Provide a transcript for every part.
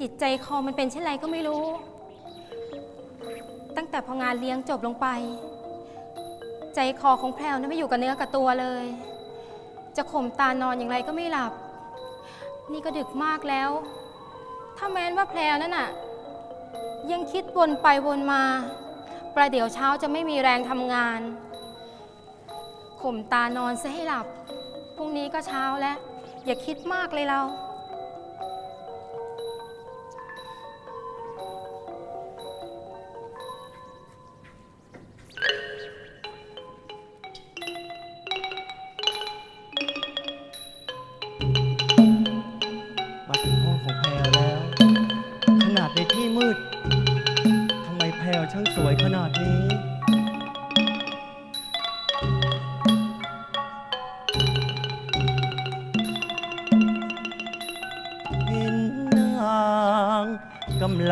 จิตใจคอมันเป็นเช่นไรก็ไม่รู้ ตั้งแต่พองานเลี้ยงจบลงไป ใจคอของแพรวนั้นไม่อยู่กับเนื้อกับตัวเลย จะข่มตานอนอย่างไรก็ไม่หลับ นี่ก็ดึกมากแล้ว ถ้าแม้นว่าแพรวนั่นน่ะ ยังคิดวนไปวนมา ประเดี๋ยวเช้าจะไม่มีแรงทำงาน ข่มตานอนซะให้หลับพรุ่งนี้ก็เช้าแล้ว อย่าคิดมากเลยเรามา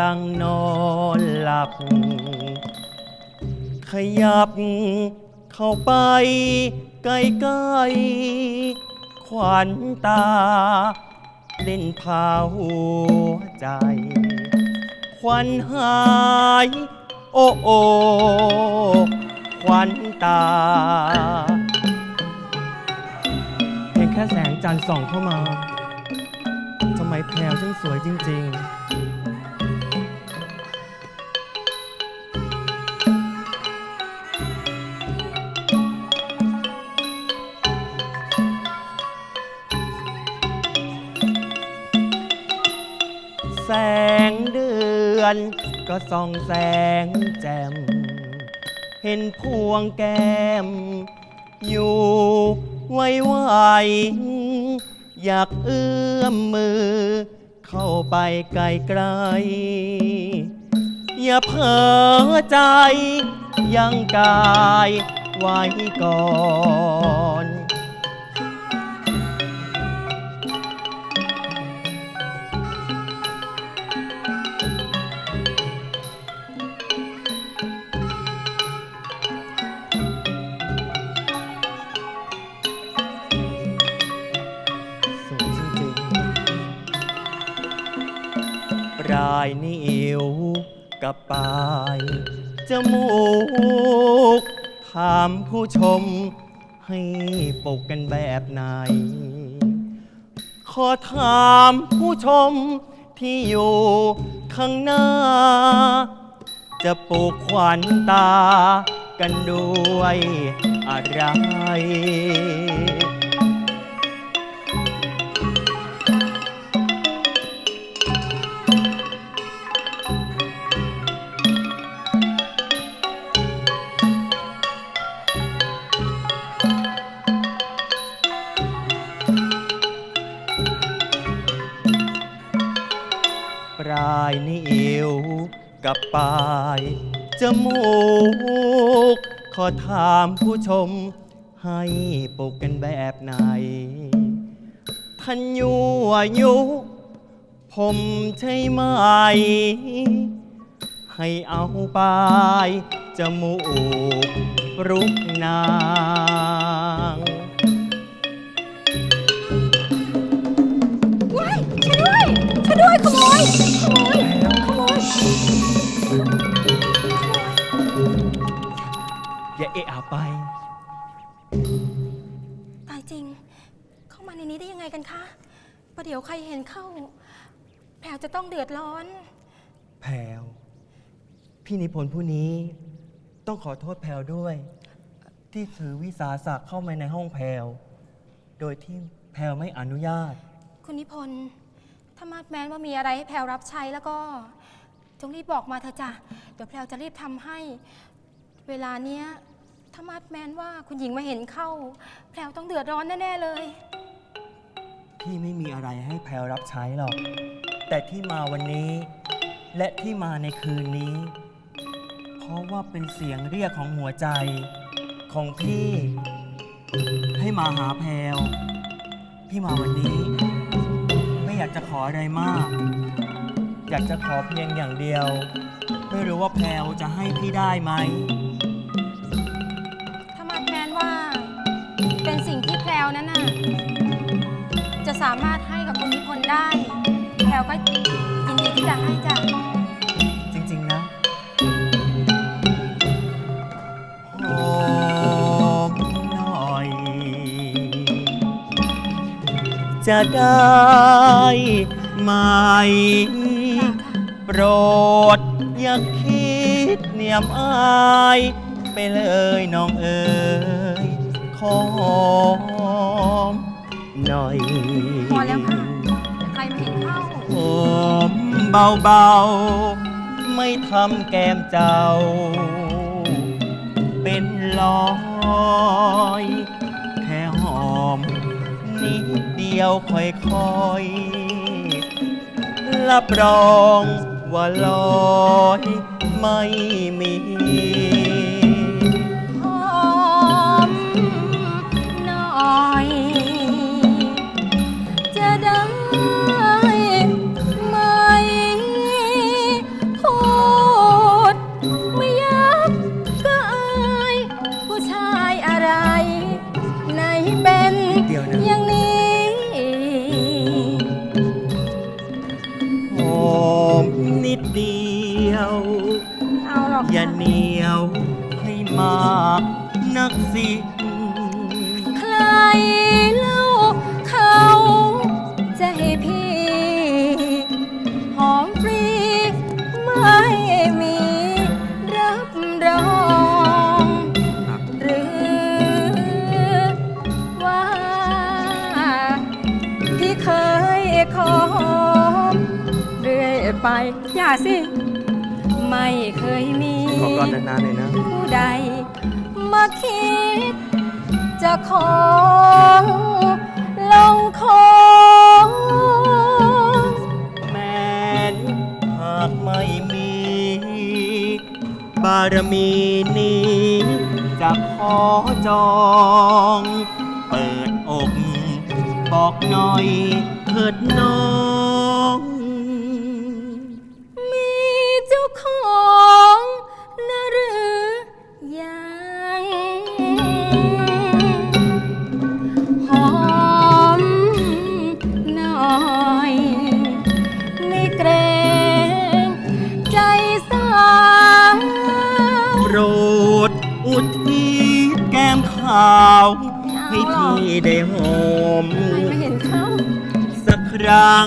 ลังนอนหลับ ขยับเข้าไปใกล้ๆขวัญตา เล่นพาหัวใจ ควันหาย โอ้โอควันตา เพียงแค่แสงจันทร์ส่องเข้ามาทำไมแพรวช่างสวยจริง ๆ อนก็ส่องแสงแจ่ม เห็นพวงแก้ม อยู่ไวๆอยากเอื้อมมือ เข้าไปไกลๆอย่าเผลอใจ ยังกายไว้ก่อน กับปลายจมูก ถามผู้ชมให้ปกกันแบบไหน ขอถามผู้ชมที่อยู่ข้างหน้า จะปลูกขวัญตากันด้วยอะไรายนิ้วกับปลายจมูก ขอถามผู้ชมให้ปลูกกันแบบไหนพันยัวยุ ผมใช่ไหม ให้เอาปลายจมูกรุกนา เอะอะไป ตายจริง เข้ามาในนี้ได้ยังไงกันคะประเดี๋ยวใครเห็นเข้าแพรวจะต้องเดือดร้อน แพลวพี่นิพนธ์ผู้นี้ ต้องขอโทษแพลวด้วย ที่ถือวิสาสะเข้ามาในห้องแพลวโดยที่แพลวไม่อนุญาต คุณนิพนธ์ถ้ามาดแม้นว่ามีอะไรให้แพรวรับใช้แล้วก็ จงรีบบอกมาเถอะจ้ะเดี๋ยวแพรวจะรีบทำให้ เวลาเนี้ย ถ้ามาดแมนว่าคุณหญิงมาเห็นเข้า แพรวต้องเดือดร้อนแน่ ๆ เลย พี่ไม่มีอะไรให้แพลวรับใช้หรอก แต่ที่มาวันนี้ และที่มาในคืนนี้ เพราะว่าเป็นเสียงเรียกของหัวใจ ของพี่ ให้มาหาแพลวพี่มาวันนี้ ไม่อยากจะขออะไรมาก อยากจะขอเพียงอย่างเดียว ไม่รู้ว่าแพลวจะให้พี่ได้ไหม จะได้ไหมโปรดอย่าคิดเนียมอายไปเลยน้องเอ๋ยขอมหน่อยพอแล้วค่ะใครไมาเห็นเข้าหอมเบาๆ ไม่ทำแก้มเจ้า เป็นลอย แค่หอมนิด เดียวค่อยๆรับรองว่าลอยไม่มีากนักสิใครเล่าเขาจะให้พี่หอมฟรีไม่มีรับรอง หรือว่าที่เคยขอหอมเรื่อยไป อย่าสิ ไม่เคยมี ขอก่อนนานๆหน่อยนะ ผู้ใดมาคิดจะ ของลงของแม้นหากไม่มี บารมีนี้จะขอจอง เปิดอกบอกหน่อย หอมใครมาเห็นเขา สักครั้ง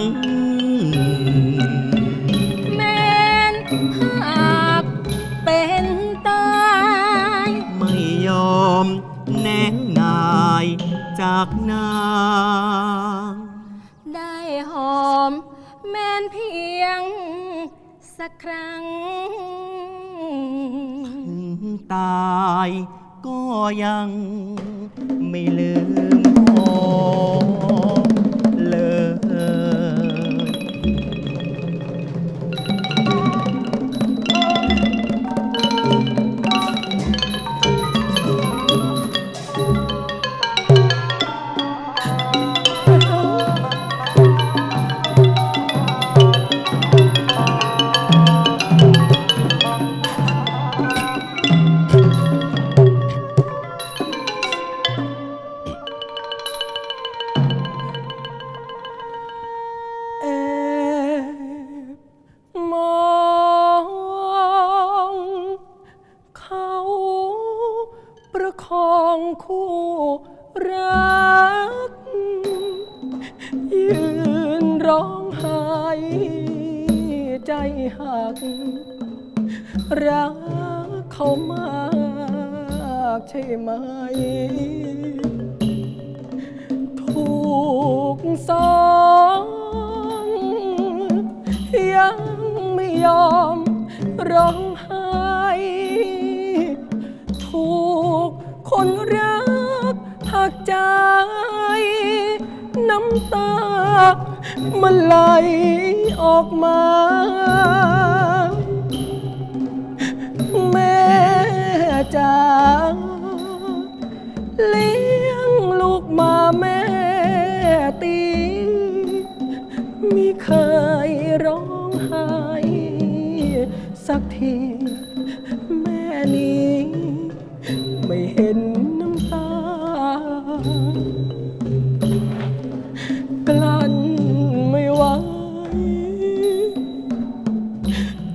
ถูกสองยังไม่ยอมร้องไห้ถูกคนรักหักใจ น้ำตา มันไหลออกมา แม่จ๋า เลี้ยงลูกมาแม่ตีม่เคยร้องไห้สักที แม่นี้ ไม่เห็นน้ำตากลั้นไม่ไหว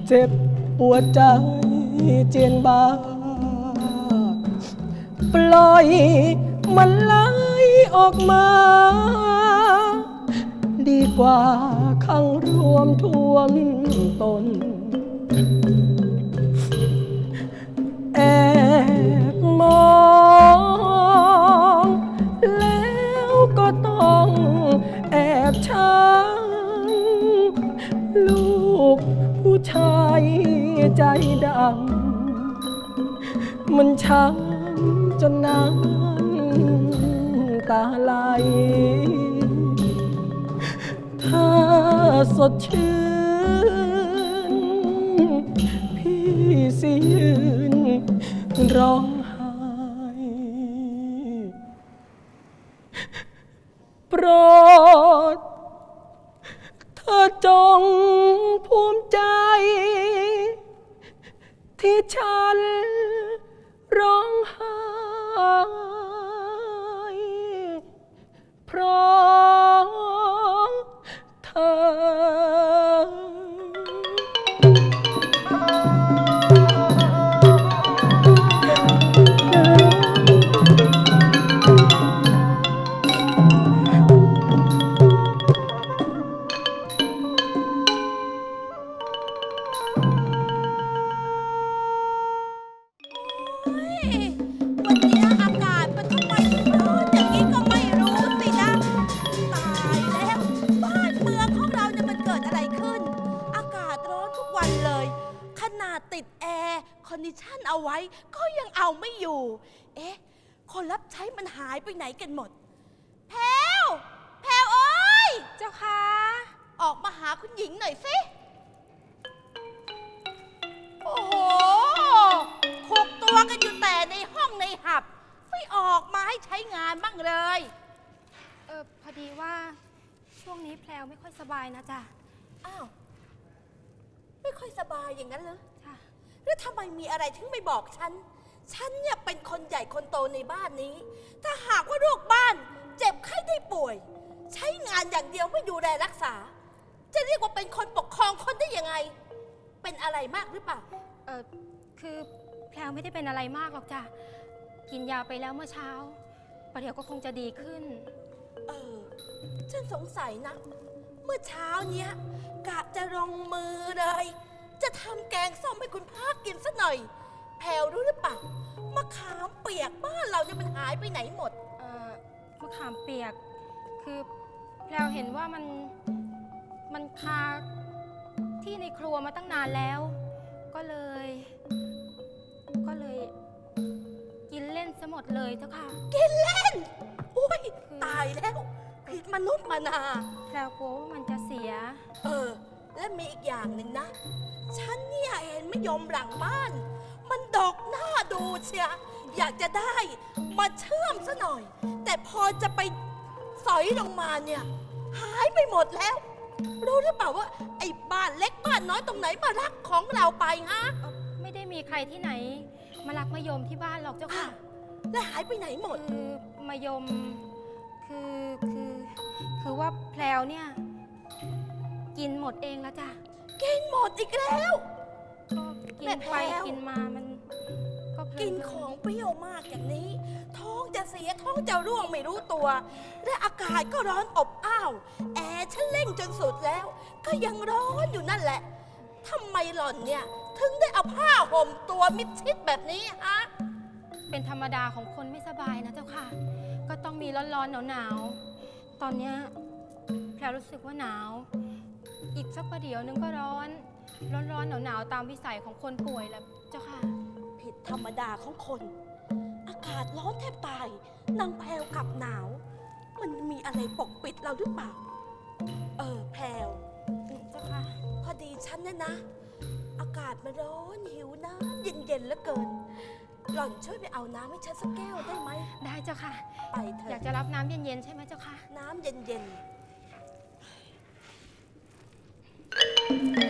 เจ็บปวดใจเจียนบา ปล่อย มันไหลออกมา ดีกว่าขังรวมทวมตน แอบมองแล้วก็ต้องแอบช้างลูกผู้ชายใจดำมันช้ำ จนน้ำตาไหลถ้าสดชื่น พี่สิยืนร้องไห้โปรดเธอจงภูมิใจ ที่ฉันร้องไห้ พรา เอาไม่อยู่ เอ๊ะ คนรับใช้มันหายไปไหนกันหมด แพลวแพลวเอ้ย เจ้าค่ะ ออกมาหาคุณหญิงหน่อยสิ โอ้โหขุกตัวกันอยู่แต่ในห้องในหับ ไม่ออกมาให้ใช้งานบ้างเลย เออพอดีว่าช่วงนี้แพลวไม่ค่อยสบายนะจ๊ะ อ้าว ไม่ค่อยสบายอย่างนั้นเหรอ ค่ะ แล้วทำไมมีอะไรถึงไม่บอกฉัน ฉันเนี่ยเป็นคนใหญ่คนโตในบ้านนี้ ถ้าหากว่าลูกบ้าน เจ็บไข้ได้ป่วย ใช้งานอย่างเดียวไม่ดูแลรักษา จะเรียกว่าเป็นคนปกครองคนได้ยังไง เป็นอะไรมากหรือเปล่า เออคือแพลวไม่ได้เป็นอะไรมากหรอกจ้ะ กินยาไปแล้วเมื่อเช้า ประเดี๋ยวก็คงจะดีขึ้น เออ ฉันสงสัยนะ เมื่อเช้าเนี้ยกะจะลงมือเลย จะทำแกงส้มให้คุณพ่อกินสักหน่อย แพลวรู้หรือเปล่ามะขามเปียกบ้านเราเนี่ยมันหายไปไหนหมด เอ่อมะขามเปียก คือแพลวเห็นว่ามันมันคาที่ในครัวมาตั้งนานแล้ว ก็เลย ก็เลย กินเล่นซะหมดเลยเจ้าค่ะ กินเล่น อุ้ยตายแล้ว ผิดมนุษย์มานา แพลวกลัวว่ามันจะเสีย เออ และมีอีกอย่างหนึ่งนะ ฉันเนี่ยเห็นไม่ยอมหลังบ้าน มันดอกหน้าดูเชียอยากจะได้มาเชื่อมซะหน่อย แต่พอจะไปสอยลงมาเนี่ย หายไปหมดแล้ว รู้หรือเปล่าว่า ไอ้บ้านเล็กบ้านน้อยตรงไหนมารักของเราไปฮะ เอ่อไม่ได้มีใครที่ไหน มารักมะยมที่บ้านหรอกเจ้าค่ะ และหายไปไหนหมด คือมะยม คือคือ คือว่าแพลวเนี่ย กินหมดเองแล้วจ้ะ กินหมดอีกแล้ว ก็กิแม่นแพรไปวกินมามัน ก็เพลิกินๆของเปรี้ยวมากอย่างนี้ ท้องจะเสียท้องจะร่วงไม่รู้ตัว และอากาศก็ร้อนอบอ้าว แอร์ฉันเร่งจนสุดแล้ว ก็ยังร้อนอยู่นั่นแหละทำไมหล่อนเนี่ย ถึงได้เอาผ้าห่มตัวมิดชิดแบบนี้ฮะเป็นธรรมดาของคนไม่สบายนะเจ้าค่ะ ก็ต้องมีร้อนๆหนาวๆ ตอนเนี้ยแพลวรู้สึกว่าหนาว อีกสักประเดี๋ยวนึงก็ร้อน ร้อนๆหนาวๆตามวิสัยของคนป่วยแล้วเจ้าค่ะ ผิดธรรมดาของคน อากาศร้อนแทบตายนางแพรวกลับหนาว มันมีอะไรปกปิดเราหรือเปล่า เออแพรวเจ้าค่ะ พอดีฉันเนี่ยนะ อากาศมันร้อนหิวน้ำเย็นๆเหลือเกิน หล่อนช่วยไปเอาน้ำให้ฉันสักแก้วได้ไหม ได้เจ้าค่ะ ไปเถอยากอะจะรับน้ำเย็นๆใช่ไหมเจ้าค่ะ น้ำเย็นๆ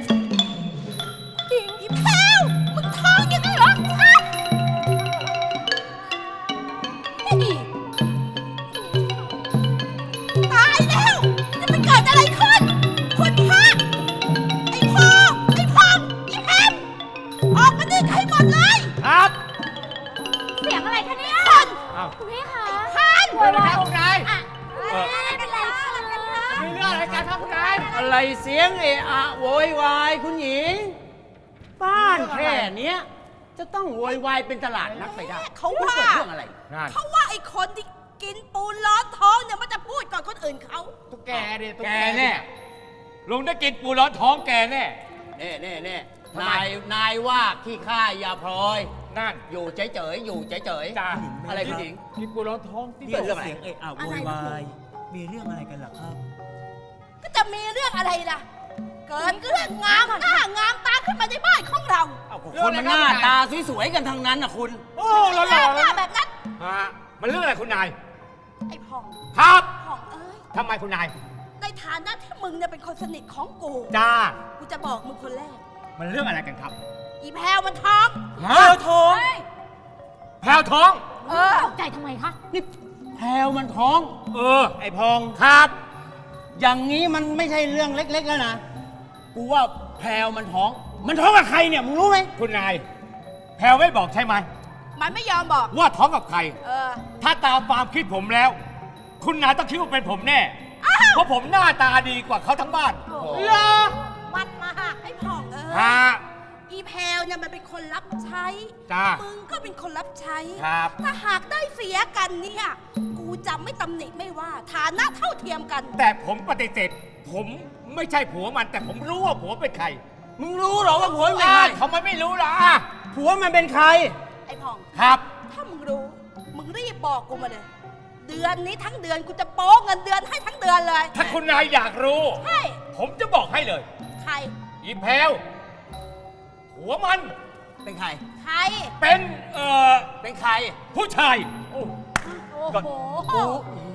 เอะอะโวยวายคุณหญิง บ้านแค่เนี้ยจะต้องโวยวายเป็นตลาดนัดไปได้เขาว่าเกิดเรื่องอะไร นั่นเขาว่าไอ้คนที่กินปูนร้อนท้องเนี่ยมันจะพูดก่อนคนอื่นเขาตุ๊กแกดิตุ๊กแกแน่ลุงได้กินปูร้อนท้องแกแน่ เน่เน่เน่ทำไม นายนายว่าขี้ข้าอย่าพลอย นั่นอยู่เฉยๆอยู่เฉยจ้าๆอะไรคุณหญิง กินปูร้อนท้องที่เรียกเรื่องอะไรเสียงเอะอะโวยวาย มีเรื่องอะไรกันล่ะครับ ก็จะมีเรื่องอะไรล่ะ เกิดเรื่องงามหน้างามตาขึ้นมาในบ้านของเราเอาคนมันหน้าตาสวยๆกันทั้งนั้นนะคุณ โอ้หล่อหน้าๆหน้าแบบนั้น ฮะมันเรื่องอะไรคุณนาย ไอ้พ่องครับพ่องเอ้ย ทำไมคุณนายในฐานะที่มึงเนี่ยเป็นคนสนิทของกูจ้ากูจะบอกมึงคนแรก มันเรื่องอะไรกันครับอีแพรวมันท้องฮะท้องแพลวท้อง เออใจทำไมคะ นี่แพลวมันท้อง เออ ไอ้พองครับ อย่างนี้มันไม่ใช่เรื่องเล็ก ๆ แล้วนะ กูว่าแพลวมันท้อง มันท้องกับใครเนี่ยมึงรู้ไหม คุณนาย แพลวไม่บอกใช่ไหม มันไม่ยอมบอก ว่าท้องกับใคร เออ ถ้าตามความคิดผมแล้ว คุณนายต้องคิดว่าเป็นผมแน่ อ้าว เพราะผมหน้าตาดีกว่าเขาทั้งบ้านเหรอ มันมากไอ้พ่องเอ้ฮะย อีแพลวเนี่ยมันเป็นคนรับใช้ จ้ามึงก็เป็นคนรับใช้ ครับ ถ้าหากได้เสียกันเนี่ย กูจะไม่ตำหนิไม่ว่า ฐานะเท่าเทียมกัน แต่ผมปฏิเสธ ผมไม่ใช่ผัวมัน แต่ผมรู้ว่าผัวเป็นใครมึงรู้เหรอว่าผัวมันเป็นอ่าใครทำไมไม่รู้ล่ะอะผัวมันเป็นใคร ไอ้พ่อง ครับ ถ้ามึงรู้ มึงรีบบอกกูมาเลย เดือนนี้ทั้งเดือนกูจะโป๊เงินเดือนให้ทั้งเดือนเลยถ้าคุณนายอยากรู้ ใช่ ผมจะบอกให้เลย ใคร อีแพลว ผัวมัน เป็นใคร ใคร เป็น เอ่อ เป็นใคร ผู้ชาย โอ้ก็โห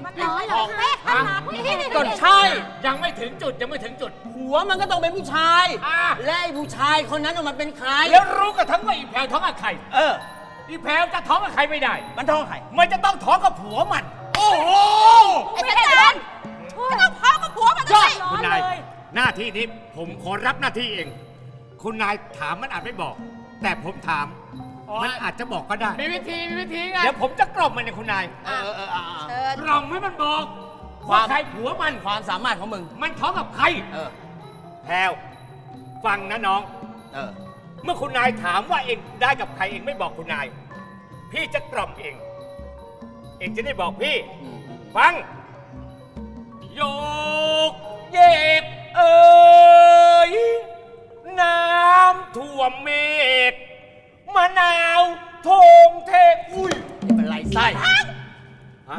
มันน้อยเหรอแม่ขนาดนี้ก็ใช่ ยังไม่ถึงจุดยังไม่ถึงจุดผัวมันก็ต้องเป็นผู้ชาย อะและไอ้ผู้ชายคนนั้นน่ะมันเป็นใคร แล้วรู้กันทั้งว่าอีแพลวท้องกับใครเออ อีแพลวจะท้องกับใครไม่ได้ มันท้องใคร มันจะต้องท้องกับผัวมัน โอ้โห ไอ้เพชรจันทร์ก็ต้องพ้อกับผัวมันนะสิคุณนายหน้าที่นี้ผมขอรับหน้าที่เอง คุณนายถามมันอาจไม่บอก แต่ผมถามมันอาจจะบอกก็ได้ มีวิธีมีวิธีไง เดี๋ยวผมจะกล่อมมันเนี่ยคุณนายเออเออเออเออ เชิญกล่อมให้มันบอกควาว่ามใครผัวมัน ความสามารถของมึง มันท้องกับใครเออ แพลวฟังนะน้อง เออ เมื่อคุณนายถามว่าเองได้กับใครเองไม่บอกคุณนาย พี่จะกล่อมเอง เองจะได้บอกพี่อืมฟัง โยก เยกเอ่ย น้ำท่วมเมฆมะนาวทงเทพอุ้ยนี่เป็นไรไส้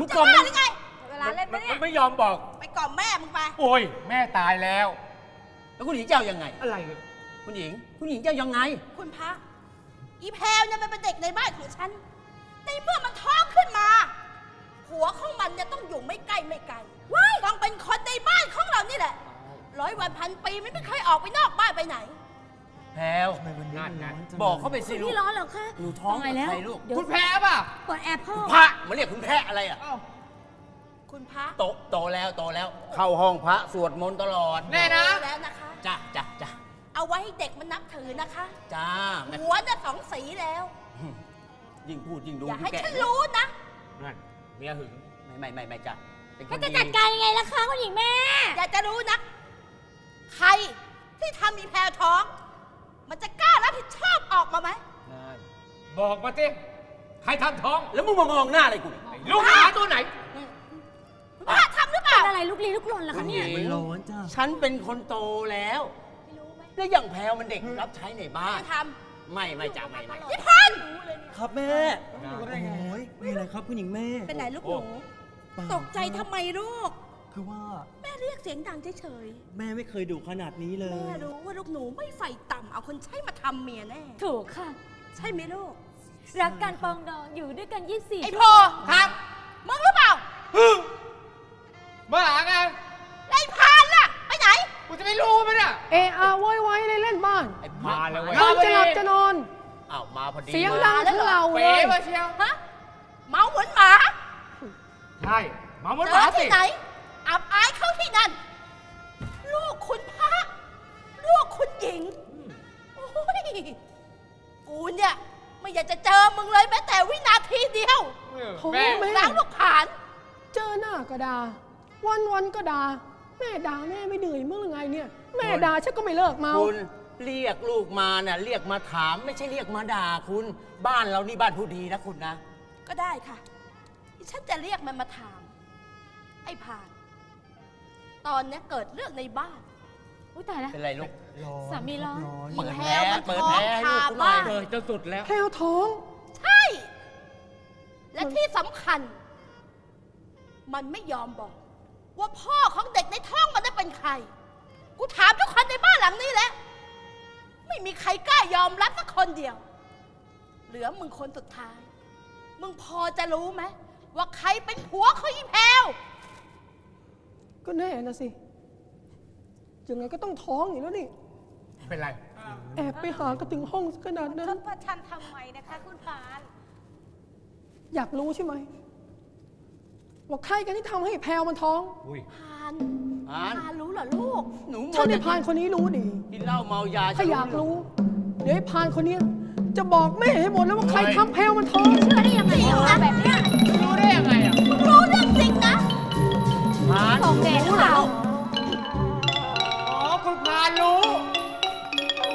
มึงจะกล่อมบ้ามึหงรือไงเวลาเล่นมันเนี่ยมันไม่ยอมบอก ไปกล่อมแม่มึงไป โอ้ย แม่ตายแล้ว แล้วคุณหญิงเจ้ายังไง อะไรคุณหญิง คุณหญิงเจ้ายังไง คุณพระอีแพลวเนี่ยมันเป็นเด็กในบ้านของฉัน ในเมื่อมันท้องขึ้นมา หัวของมันเนี่ยต้องอยู่ไม่ใกล้ไม่ไกลต้องเป็นคนในบ้านของเรานี่แหละ ร้อยวันพันปีมันไม่เคยออกไปนอกบ้านไปไหน แพลวทำไมวันนี้มันร้อนจังบอกเขาไปสิลูกนี่ร้อนเหรอคะหนูท้องกับใครลูก เดี๋ยวคุณแพ้ป่ะ เปิดแอร์พ่อ พระมาเรียกคุณแพะอะไรอะ คุณพระโตโตแล้วโตแล้ว เข้าห้องพระสวดมนต์ตลอดแน่นะรู้แล้วนะคะ จ้ะจ้ะจ้ะเอาไว้ให้เด็กมันนับถือนะคะ จ้าแม่หัวเนี่ยสองสีแล้ว ยิ่งพูดยิ่งดูอย่าให้แกฉันรู้นะนั่นเมียหึงไม่ไม่ไม่ไม่จ้ะเป็นคแล้วนจะดีจัดการยังไงล่ะคะคุณหญิงแม่ อยากจะรู้นะ ใครที่ทำมีแพรท้อง มันจะกล้ารับผิดชอบออกมาไหมนั่นบอกมาสิใครทำท้องแล้วมึงมามองหน้าอะไรกูเนี่ยไอ้ลูกหมาตัวไหนคุณพระทำหรือเปล่า เป็นอะไรลุกลี้ลุกลนล่ะคะเนี่ย มันร้อนจ้าฉันเป็นคนโตแล้ว ไม่รู้ไหมแล้วอย่างแพลวมันเด็กรับใช้ในบ้านไม่ทไม่ไม่จ้ะไม่ไม่ำยี่พันครับแม่โอ้ยมีอะไรครับคุณหญิงแม่ เป็นไหนลูกหนูเปล่าตกใจทำไมลูก คือว่าแม่เรียกเสียงดังเฉยแม่ไม่เคยดุขนาดนี้เลๆ ย แม่รู้ว่าลูกหนูไม่ใฝ่ต่ำเอาคนใช้มาทำเมียแน่ ถูกค่ะ ใช่ไหมลูก รักกันปองดองอยู่ด้วยกัน 24ไอ้พอครับมึงหรือเปล่าบ้าไงไอ้พานล่ะ ไปไหน กูจะไม่รู้ไหมเนี่ยเอะอะโวยวายในเล่นบ้านไอ้มาแล้วเว้ยนอนจะหลับจะนอน อ้าวมาพอดีเสียงลดังทั้งเราเลเป๋ยมาเชียว ฮะ เมาเหมือนหมาใช่ มาเหมือนเจหมาอสิ ที่ไหน อับอายเข้าที่นั่น ลูกคุณพระ ลูกคุณหญิง โอ้ย กูเนี่ย ไม่อยากจะเจอมึงเลยแม้แต่วินาทีเดียวโถ่แม่แม่ล้างลูกผาน เจอหน้าก็ด่าวันวันก็ด่าแม่ด่าแม่ไม่เหนื่อยมั้งหรือไงเนี่ย แม่ด่าฉันก็ไม่เลิกเมา คุณเรียกลูกมาน่ะเรียกมาถามไม่ใช่เรียกมาด่าคุณ บ้านเรานี่บ้านผู้ดีนะคุณนะ ก็ได้ค่ะที่ฉันจะเรียกมันมาถาม ไอ้พาน ตอนเนี้ยเกิดเรื่องในบ้าน อุ้ยตายแล้ว เป็นไรลูก สามีร้อน เปิดแพแผรลวมันเปิดท้อแผลงให้คาลูกเขาหน่บ้าอยนเปิดจนสุดแล้ว แพลวท้อง ใช่ และที่สำคัญ มันไม่ยอมบอก ว่าพ่อของเด็กในท้องมันได้เป็นใคร กูถามทุกคนในบ้านหลังนี้แหละไม่มีใครกล้ายอมรับสักคนเดียว เหลือมึงคนสุดท้าย มึงพอจะรู้ไหมว่าใครเป็นผัวของอีแพลว ก็แน่นะสิ ยังไงก็ต้องท้องอยู่แล้วนี่ เป็นไร แอบไปหากันถึงห้องซะขนาดนั้นประชันทำไมนะคะ คุณพาน อยากรู้ใช่ไหม ว่าใครกันที่ทำให้แพลวมันท้องพานพาน พานรู้เหรอลูก หนูหมฉันดในพานคนนี้รู้ดี กินเหล้าเมายาถ้าอยากรู้ เดี๋ยวไอ้พานคนเนี้ยจะบอกแม่ให้หมดแล้วว่าใครทำแพลวมันท้อง เชื่อได้ยังไงอะแบบเนี้ยรู้ได้ยังไง ส่งเดชหรือเปล่าอ๋อคุณพานรู้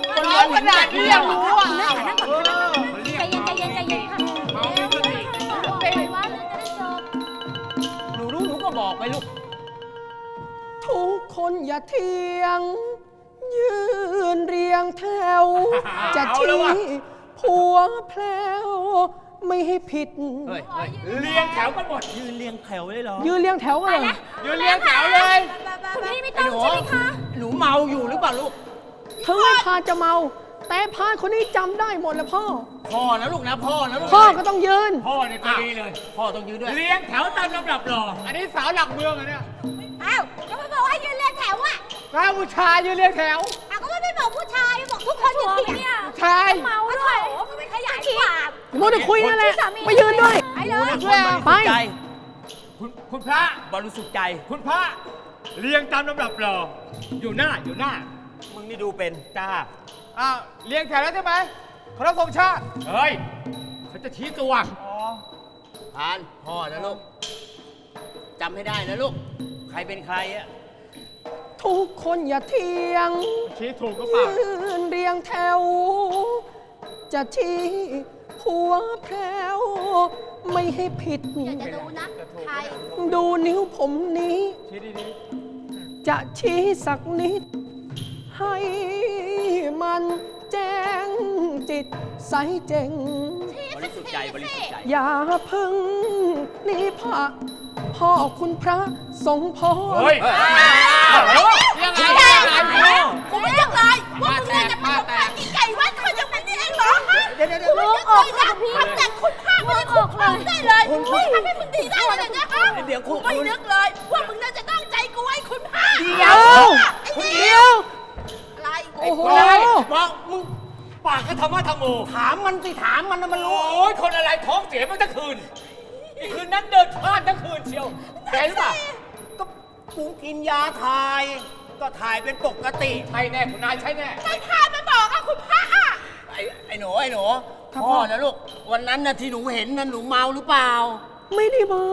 คนร้องขนาดนี้ยังรู้อะนั่งก่อนนั่งก่อนเออเรียใจกเย็นใจเย็นใจเย็นค่ะเมาไม่สติบอกไปว่าเรื่องจะได้จบหนูรู้หนูก็บอกไปลูก ทุกคนอย่าเทียง ยืนเรียงแถว จะเอาแล้วชี้ว่ะผัวแพลว ไม่ให้ผิดเฮ้ยเฮ้ยเรียงแถวกันหมดยืนเรียงแถวเลยเหรอ ยืนเรียงแถวกันเลยยืนเรียงแถวเลย คุณพี่ไม่ไอ้ต้องหนูใช่ไหมคะ หนูเมาอยู่หรือเปล่าลูก ถึงไอ้พานจะเมา แต่พานคนนี้จำได้หมดแล้วพ่อ พ่อนะลูกนะพ่อนะลูกพ่อก็ต้องยืน พ่อเนี่ยตัวดีเลย พ่อต้องยืนด้วย เรียงแถวตามลำดับหรอ อันนี้สาวหลักเมืองอะเนี่ยอ้าวก็ไม่บอกให้ยืนเรียงแถวอะพระผู้ชายยืนเรียงแถวอ้าวก็ไม่ บอกผู้ชายบอกทุกคนอย่างนี้เนี่ยชายเมาด้วยโอ้ก็ไม่ขยายความโมเดคุยนั่นแหละไปยืนด้วยไปเลยคนบริสุทธิ์ใจคุณคุณพระบริสุทธิ์ใจ คุณพระเรียงตามลำดับหรออยู่หน้าอยู่หน้า มึงนี่ดูเป็นจ้าอ้าวเรียงแถวแล้วใช่ไหมเคารพธงชาติเฮ้ยเขาจะชี้ตัวพานพ่อนะลูกจำให้ได้นะลูก ใครเป็นใครอะ ทุกคนอย่าเทียง ชี้ถูกก็เปล่า ยืนเรียงแถว จะชี้ผัวแพรวไม่ให้ผิด อยากจะดูนะ ใคร ดูนิ้วผมนี้ ชี้ดีจะชี้สักนิด ให้มันแจ้งจิตใสเจง บริสุทธิ์ใจบริสุทธิ์ใจ อย่าเพึ่งหนี่พระ พ่อคุณพระสงฆ์พรเฮ้ยๆยังไงยังไงกูไม่นึกเลยว่ามึงเนี่ยจะเป็นคนแปลกไก่วัดคนอย่างนี้เองเหรอฮะกูไม่นึกเลยนะทำแต่คุณภาพไม่ได้คุณภาพได้เลยกูทำให้มึงดีได้เลยนะฮะเดี๋ยวคุณกูไม่นึกเลย ว่ามึงน่าจะตั้งใจกูให้คุณภาพเดี๋ยวไอ้คุณเดีเดียยววอะไรโอ้โหบอกมึงปากก็ธรรมะธรรมโมถามมันสิถามมันนะมันโอรู้้ยคนอะไรท้องเสียมาทั้งคืน อีกคืนนั้นเดินพลาดทั้งคืนเชียวแกหรือเปล่าก็กูกินยาถ่าย ก็ถ่ายเป็นปกติใช่แน่คุณนายใช่แน่ใครพามาบอกอะคุณพระอะไอ้ไอ้หนูไอ้หนูพ่อนะลูกวันนั้นนะที่หนูเห็นนะหนูเมาหรือเปล่า ไม่ได้เมา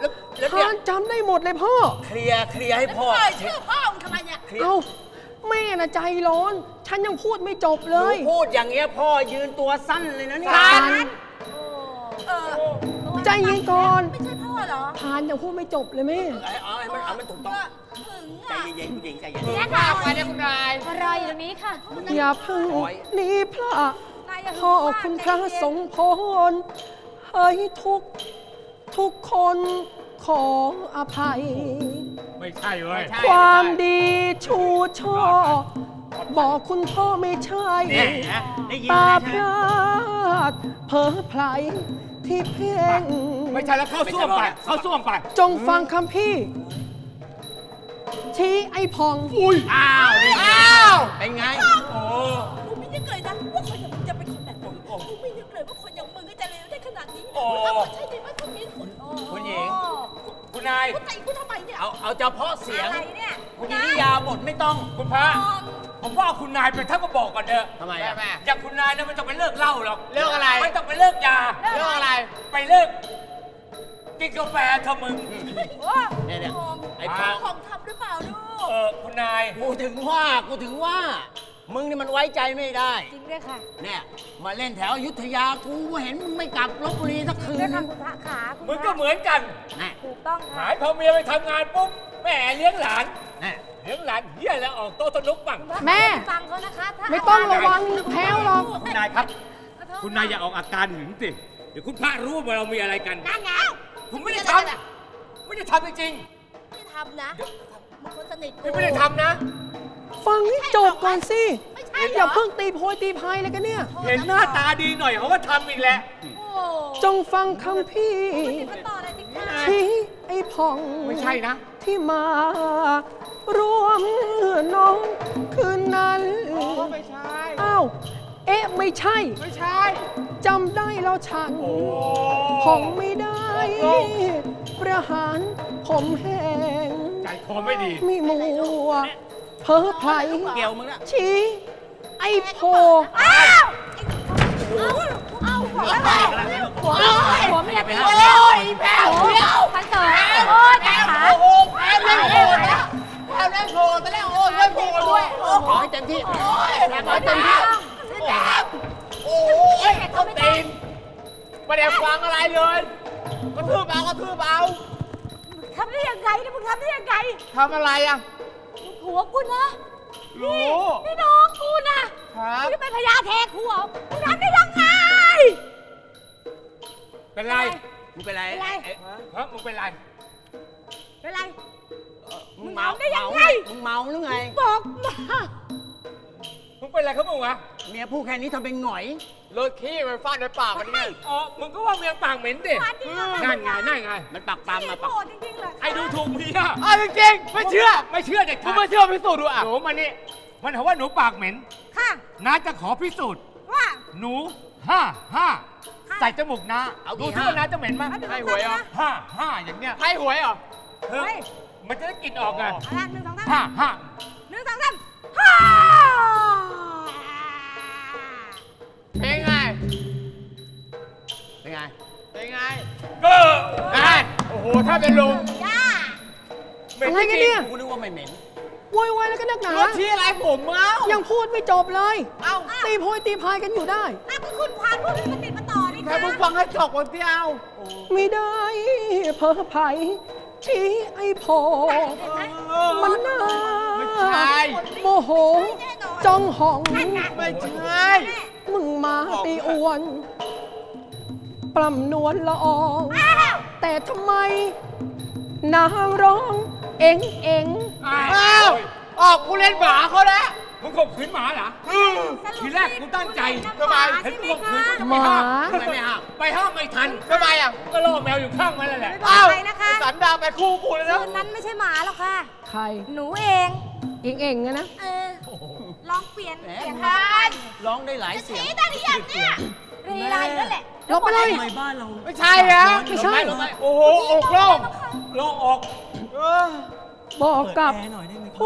แล้วแล้วเนี่ยทานจำได้หมดเลยพ่อ เคลียร์เคลียร์ให้พ่อเอ่ยชื่อพ่อมึงทำไมเนี่ยเคลียร์ เอ้าแม่น่ะใจร้อน ฉันยังพูดไม่จบหเลนูย พูดอย่างเงี้ยพ่อยืนตัวสั้นเลยนะเนี่ยทานเออ ใจเย็นก่อนไม่ใช่พ่อเหรอทานยังพูดไม่จบเลยแม่เอาเอาให้มันเอามันถูกต้องถึงใจอะเย็นๆผู้หญิงใจเย็น เนี่ยมาค่ะไปเนี่ยคุณนายมารออยู่ตรงนี้ค่ะอย่าเพึ่งหนีพระนายอย่าพ่อคุณพระสงฆ์พรให้ทุก ทุกคนขออภัย ไม่ใช่เว้ย ความดีชูช่อ บอกคุณพ่อไม่ใช่ เนี่ยนะได้ยินตานะพใช่ไหมลาดเผลอไพล ที่เพ่งไม่ใช่แล้วเข้าส้วมไป เข้าส้วมไป จงฟังคำพี่ ชี้ไอ้พองอ้าวนี่ไงอ้าวเป็นไง โอ้กูไม่นึกเลยนะว่าคนอย่างมึงจะเป็นคนแบบนี้กูไม่นึกเลยว่าคนอย่างมึงก็จะเลวได้ขนาดนี้โอ้ถ้าคนใช่จริงว่าคนมีคนโอ้คุณหญิง คุณนายกูใจกูทำไมเนี่ย เอาเอาเฉพาะเสียงอะไรเนี่ยคุณกิริยาบทไม่ต้องคุณพระ ผมว่าคุณนายเป็นท่านก็บอกก่อนเถอะทำไมแม่อะแม่อย่างคุณนายนะไม่ต้องไปเลิกเหล้าหรอกเลิกอะไร ไม่ต้องไปเลิกยา เรื่องอะไร ไปเลิกกินกาแฟเถอะมึง โอ้เนี่ยเนี่ยโอ้ไอ้พ่อของทำหรือเปล่าลูก เออคุณนาย กูถึงว่า กูถึงว่า มึงนี่มันไว้ใจไม่ได้ จริงด้วยค่ะเนี่ยมาเล่นแถวอยุธยากูเห็นมึงไม่กลับลบบุรีสักคืนด้วยนึค่ะงคุณพระขาคุณมึงพก็ระเหมือนกันแน่ถูกต้องหาค่ะยพอเมียไปทำงานปุ๊บแม่เลี้ยงหลานแน่เลี้ยงหลานเฮียแล้วออกโต๊ะสนุกบ้างแม่ ฟังเขานะคะถ้าไม่ต้องระวังแพลวหรอก คุณนายครับขอโทษคุณนายอย่าออกอาการหึงสิ เดี๋ยวคุณพระรู้ว่าเรามีอะไรกัน นั่นไงผมไม่ได้ทำไม่ได้ทำจริงไม่ทำนะมึงคนสนิทๆกูนี่ไม่ได้ทำนะ ฟังให้จบก่อนสิไม่ใช่เหรออ ย่าเพิ่งตีโพยตีพายเลยกันเนี่ย เห็นหน้าตาดีหน่อยเขาก็ทำอีกแหละ โอ้จงฟังคำพี่ติดมาต่อเลยสิคะ ชี้ไอ้ผ่อง ไม่ใช่นะ ที่มาร่วมน้องคืนนั้นไม่ใช่ อ้าวเอ๊ะไม่ใช่ไม่ใช่ จำได้แล้วฉันโอ้ผ่องไม่ได้ประหารผมแห้ง ใจคอไม่ดี มีมัว เพ้อไพรเกี่ยวมึงนะชี้ไอ้โพอ้าวเอาเอาหัวอะไรหัวหัวเมียไปโอ้ยแพ้เดียวพันเตอร์โอ้ยแพ้ขาโอ้โหแพ้เล่นโผล่แล้วแพ้เล่นโผล่ไปแล้วโอ้ยเล่นโผล่ด้วยขอให้เต็มที่แรงขอให้เต็มที่โอ้ยเขาตีนไม่ได้ฟังอะไรเลยกระทืบเอากระทืบเอาทำได้ยังไงเนี่ยมึงทำได้ยังไงทำอะไรอะ หัวกูนะรู้นี่น้องกูนะครับกูจะเป็นพญาแทกูเหรอมึงทำได้ยังไง เป็นไร มึงเป็นไรเป็นไรไอ้ฮะมึงเป็นไรเป็นไรมึงเมามึงทำได้ยังไง มึงเมาหรือไง บอกมา มึงเป็นไรเขาบ้างวะ เมียพูดแค่นี้ทำเป็นหงอย รถขี้มันฟาดในปากมันไงอ๋อมึงก็ว่าเมียปากเหม็นดิวันนี้ก็นั่นไงนั่นไง มันปากปามมาโหปากดจริงๆเลยไอ้ดูถูกเมียอ้าวจริงๆไม่เชื่อไม่เชื่อเด็ดกูขาดไม่เชื่อพิสูจน์ดูอะ หนูมานี่มันบอกว่าหนูปากเหม็นค่ะ น้าจะขอพิสูจน์ ว่า หนูห้าห้าห้า ใส่จมูกน้าเอาดูกี่ที่ห้าว่าน้าจะเหม็นมั้ยให้หวยเหรอ ห้าห้าอย่างเนี้ยให้หวยเหรอ เฮ้ย มันจะได้กลิ่นออกไงเอาละหนึ่งสองสามห้าห้าหนึ่งสองสามฮ่า ก็ได้โอ้โห ถ้าเป็นลุงย่าเหม็นอะไรจกันริเนี่งยกูนึกว่าไม่เหม็นโวยวายแล้วกันนักหนารถชี้อะไรผมเอ้ายังพูดไม่จบเลย เอ้าตีโพยตีพายกันอยู่ได้อะก็คุณพานพูดให้มันติดมาต่อนี่แค่คะมึงฟังให้จบก่อนที่เอาไม่ได้เพ้อไผชี้ไอ้โพมันน่าไม่ใช่โมโห จ้องหอง ไม่ใช่ มึงมาตีอวน ปล้ำนวลละอองแต่ทำไม นางร้อง เอ็งเอ็งอ้าอ้าววออกกูเล่นหมาเขาแล้วมึงข่มขืนหมาเหรอทีแรกกูตั้งใจทำไมเห็นมึงข่มขืนกูจะหไปมาห้ามทำไมไม่ห้ามไปห้ามไม่ทันทำไมอะก็ล่อแมวอยู่ข้างมันนั่นแหละอ้าวไปนะคะสันดานไปคู่กูเลยนะคืนนั้นไม่ใช่หมาหรอกค่ะ ใคร หนูเองเอ็งเอ็งอะนะเออลองเปลี่ยนแหมเปลี่ยนทานร้องได้หลายเสียงชี้ได้ที่อย่างเนี่ยรีไรนั่นแหละ ลบไปเลย ทำไมบ้านเราไม่ใช่แล้วไม่ใช่ ลงไหมโอ้โหอกโล่งล่อออกเออบอกเปิดกับแอร์หน่อยได้ไหมครับพ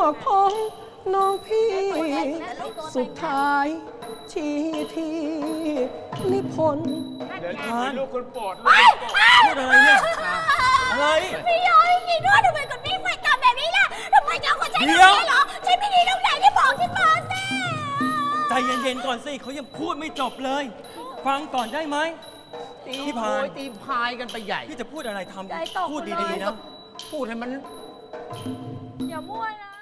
วกพ้องน้องพี่ สุดท้ายชี้ที่นิพนธ์เดี๋ยวนี้มีลูกคนโปรดเฮ้ยพูดอะไรเนี่ยอะไรพี่ย้อยจริงด้วยทำไมกับพี่ไฟกรรมแบบนี้ล่ะทำไมเจ้าคนใช้เดี๋แบบยวนี้เหรอใช้ไม่ดีตรงไหนที่บอกฉันมาสิใจเย็นๆก่อนสิเขายังพูดไม่จบเลย ฟังก่อนได้ไหม ตีพี่โพพานยตีพายกันไปใหญ่ พี่จะพูดอะไรทใจตกำพูดหมดเลยดีๆนะ พูดให้มัน อย่ามั่วนะ